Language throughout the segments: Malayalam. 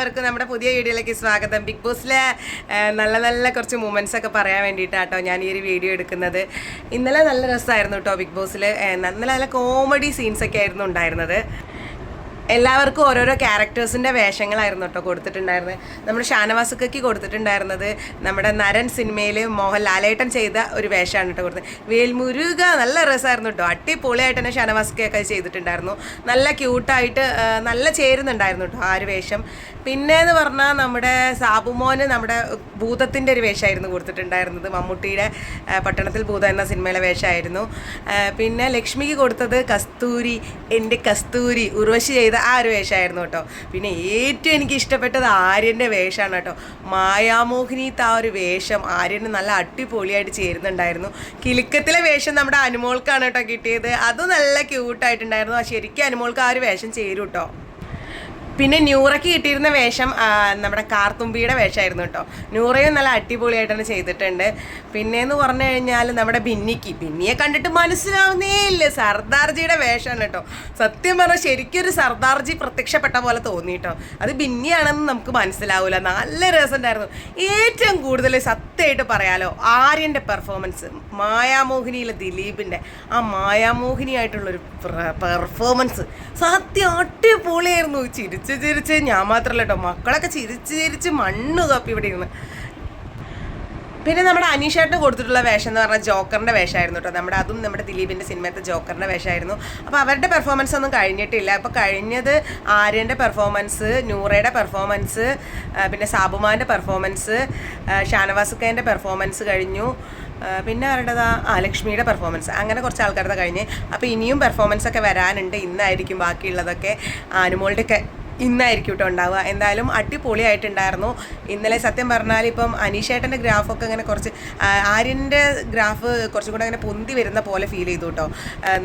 എല്ലാവർക്കും നമ്മുടെ പുതിയ വീഡിയോയിലേക്ക് സ്വാഗതം. ബിഗ് ബോസിലെ നല്ല നല്ല കുറച്ച് മൂമെന്റ്സ് ഒക്കെ പറയാൻ വേണ്ടിയിട്ടാട്ടോ ഞാൻ ഈ ഒരു വീഡിയോ എടുക്കുന്നത്. ഇന്നലെ നല്ല രസമായിരുന്നു കേട്ടോ ബിഗ് ബോസിൽ നല്ല നല്ല കോമഡി സീൻസ് ഒക്കെ ആയിരുന്നു ഉണ്ടായിരുന്നത്. എല്ലാവർക്കും ഓരോരോ ക്യാരക്ടേഴ്സിന്റെ വേഷങ്ങളായിരുന്നു കേട്ടോ കൊടുത്തിട്ടുണ്ടായിരുന്നത്. നമ്മുടെ ഷാനവാസുക്കയ്ക്ക് കൊടുത്തിട്ടുണ്ടായിരുന്നത് നമ്മുടെ നരൻ സിനിമയിൽ മോഹൻലാലേട്ടൻ ചെയ്ത ഒരു വേഷമാണ് കേട്ടോ കൊടുത്തത്. വേൽമുരുക നല്ല രസമായിരുന്നു കേട്ടോ അടിപൊളിയായിട്ട് തന്നെ ഷാനവാസുക്കയൊക്കെ ചെയ്തിട്ടുണ്ടായിരുന്നു. നല്ല ക്യൂട്ടായിട്ട് നല്ല ചേരുന്നുണ്ടായിരുന്നു കേട്ടോ ആ ഒരു വേഷം. പിന്നെ എന്ന് പറഞ്ഞാൽ നമ്മുടെ സാബുമോന് നമ്മുടെ ഭൂതത്തിന്റെ ഒരു വേഷമായിരുന്നു കൊടുത്തിട്ടുണ്ടായിരുന്നത്. മമ്മൂട്ടിയുടെ പട്ടണത്തിൽ ഭൂതം എന്ന സിനിമയിലെ വേഷമായിരുന്നു പിന്നെ ലക്ഷ്മിക്ക് കൊടുത്തത് കസ്തൂരി എന്റെ കസ്തൂരി ഉർവശി ചെയ്ത ആ ഒരു വേഷമായിരുന്നു കേട്ടോ. പിന്നെ ഏറ്റവും എനിക്ക് ഇഷ്ടപ്പെട്ടത് ആര്യന്റെ വേഷമാണ് കേട്ടോ. മായാമോഹിനിത്തെ ആ ഒരു വേഷം ആര്യന് നല്ല അടിപൊളിയായിട്ട് ചേരുന്നുണ്ടായിരുന്നു. കിലുക്കത്തിലെ വേഷം നമ്മുടെ അനുമോൾക്കാണ് കേട്ടോ കിട്ടിയത്. അത് നല്ല ക്യൂട്ടായിട്ടുണ്ടായിരുന്നു ശരിക്കും അനുമോൾക്ക് ആ ഒരു വേഷം ചേരും കേട്ടോ. പിന്നെ ന്യൂറയ്ക്ക് കിട്ടിയിരുന്ന വേഷം നമ്മുടെ കാർത്തുമ്പിയുടെ വേഷമായിരുന്നു കേട്ടോ. ന്യൂറയും നല്ല അടിപൊളിയായിട്ടാണ് ചെയ്തിട്ടുണ്ട്. പിന്നെയെന്ന് പറഞ്ഞു കഴിഞ്ഞാൽ നമ്മുടെ ബിന്നിക്ക്. ബിന്നിയെ കണ്ടിട്ട് മനസ്സിലാവുന്നേ ഇല്ല സർദാർജിയുടെ വേഷമാണ് കേട്ടോ. സത്യം പറഞ്ഞാൽ ശരിക്കും ഒരു സർദാർജി പ്രത്യക്ഷപ്പെട്ട പോലെ തോന്നി കേട്ടോ. അത് ബിന്നിയാണെന്ന് നമുക്ക് മനസ്സിലാവില്ല നല്ല രസമുണ്ടായിരുന്നു. ഏറ്റവും കൂടുതൽ സത്യമായിട്ട് പറയാലോ ആര്യന്റെ പെർഫോമൻസ് മായാമോഹിനിയിലെ ദിലീപിന്റെ ആ മായാമോഹിനിയായിട്ടുള്ളൊരു പെർഫോമൻസ് സത്യം അടിപൊളിയായിരുന്നു. ചിരിച്ച് ചിരിച്ച് ഞാൻ മാത്രമല്ല കേട്ടോ മക്കളൊക്കെ ചിരിച്ച് ചിരിച്ച് മണ്ണ് തപ്പി ഇവിടെ ഇരുന്ന്. പിന്നെ നമ്മുടെ അനീഷേട്ട് കൊടുത്തിട്ടുള്ള വേഷം എന്ന് പറഞ്ഞാൽ ജോക്കറിന്റെ വേഷമായിരുന്നു കേട്ടോ നമ്മുടെ അതും നമ്മുടെ ദിലീപിന്റെ സിനിമയത്തെ ജോക്കറിന്റെ വേഷമായിരുന്നു അപ്പോൾ അവരുടെ പെർഫോമൻസ് ഒന്നും കഴിഞ്ഞിട്ടില്ല. അപ്പോൾ കഴിഞ്ഞത് ആര്യന്റെ പെർഫോമൻസ് നൂറയുടെ പെർഫോമൻസ് പിന്നെ സാബുമാന്റെ പെർഫോമൻസ് ഷാനവാസുക്കേന്റെ പെർഫോമൻസ് കഴിഞ്ഞു. പിന്നെ ആരുടേതാ? ആ ലക്ഷ്മിയുടെ പെർഫോമൻസ് അങ്ങനെ കുറച്ച് ആൾക്കാരുടെ കഴിഞ്ഞ്. അപ്പോൾ ഇനിയും പെർഫോമൻസ് ഒക്കെ വരാനുണ്ട്. ഇന്നായിരിക്കും ബാക്കിയുള്ളതൊക്കെ. അനുമോളുടെയൊക്കെ ഇന്നായിരിക്കും കേട്ടോ ഉണ്ടാവുക. എന്തായാലും അടിപൊളിയായിട്ടുണ്ടായിരുന്നു. ഇന്നലെ സത്യം പറഞ്ഞാൽ ഇപ്പം അനീഷേട്ടന്റെ ഗ്രാഫൊക്കെ ഇങ്ങനെ കുറച്ച് ആര്യന്റെ ഗ്രാഫ് കുറച്ചും കൂടെ അങ്ങനെ പൊന്തി വരുന്ന പോലെ ഫീൽ ചെയ്തു കേട്ടോ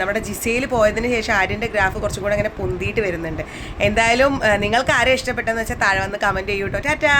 നമ്മുടെ ജിസയിൽ പോയതിന് ശേഷം ആര്യന്റെ ഗ്രാഫ് കുറച്ചും കൂടെ അങ്ങനെ പൊന്തിയിട്ട് വരുന്നുണ്ട്. എന്തായാലും നിങ്ങൾക്ക് ആരെ ഇഷ്ടപ്പെട്ടെന്ന് വെച്ചാൽ താഴെ വന്ന് കമന്റ് ചെയ്യൂ കേട്ടോ ടാറ്റാ!